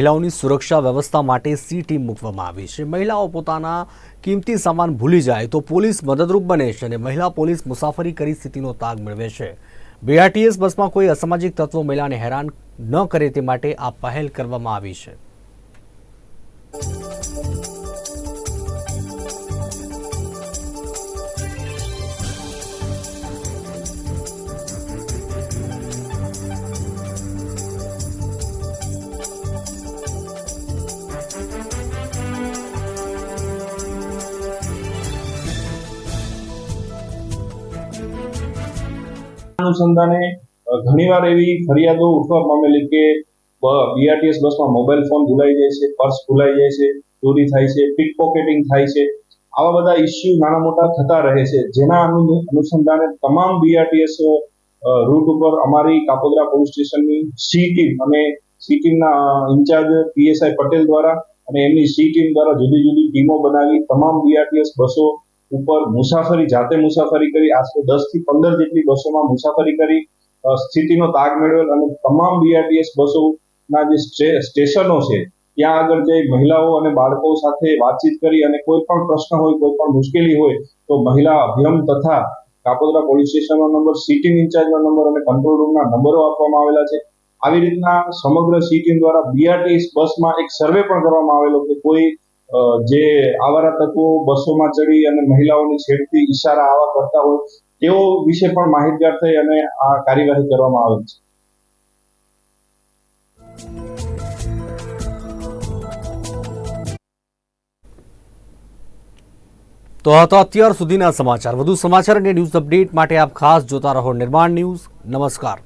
મહિલાઓની સુરક્ષા વ્યવસ્થા માટે સી ટીમ મૂકવામાં આવી છે. મહિલાઓ પોતાના કિંમતી સામાન ભૂલી જાય તો પોલીસ મદદરૂપ બને છે અને મહિલા પોલીસ મુસાફરી કરી સ્થિતિનો તાગ મેળવે છે. બીઆરટીએસ બસમાં કોઈ અસામાજિક તત્વો મહિલાને હેરાન ન કરે તે માટે આ પહેલ કરવામાં આવી છે. અનુસંધાને ઘણીવાર એવી ફરિયાદો ઉઠવા પામેલી કે બીઆરટીએસ બસમાં મોબાઈલ ફોન ભૂલાઈ જાય છે પર્સ ભૂલાઈ જાય છે, ચોરી થાય છે પિક પોકેટિંગ થાય છે. આવા બધા ઇસ્યુ નાના મોટા થતા રહે છે. જેના અનુ- અનુસંધાને તમામ બીઆરટીએસ રૂટ ઉપર અમારી કાપોદરા પોલીસ સ્ટેશનની સી ટીમ અને સી ટીમના ઇન્ચાર્જ પીએસઆઈ પટેલ દ્વારા અને એમની સી ટીમ દ્વારા જુદી જુદી ટીમો બનાવી તમામ બીઆરટીએસ બસો ઉપર મુસાફરી, જાતે મુસાફરી કરી, આશરે દસથી પંદર જેટલી બસોમાં મુસાફરી કરી સ્થિતિનો તાગ મેળવેલ અને તમામ બીઆરટીએસ બસોના જે સ્ટેશનો છે, ત્યાં આગળ જઈ મહિલાઓ અને બાળકો સાથે વાતચીત કરી અને કોઈ પણ પ્રશ્ન હોય, કોઈ પણ મુશ્કેલી હોય, તો મહિલા અભિયમ તથા કાપોદરા પોલીસ સ્ટેશનનો નંબર સિટી ઇન્ચાર્જનો નંબર અને કંટ્રોલ રૂમના નંબરો આપવામાં આવેલા છે. આવી રીતના સમગ્ર સિટી દ્વારા બીઆરટીએસ બસમાં એક સર્વે પણ કરવામાં આવેલો કે કોઈ જે આવારા તત્વો બસોમાં ચડી અને મહિલાઓની છેડતી ઈશારા આવા કરતા હોય, તેઓ વિશે પણ માહિતગાર થઈ અને આ કાર્યવાહી કરવામાં આવેલ છે. તો આ તો અત્યાર સુધીના સમાચાર. વધુ સમાચાર અને ન્યૂઝ અપડેટ માટે આપ ખાસ જોતા રહો નિર્માણ ન્યૂઝ. નમસ્કાર.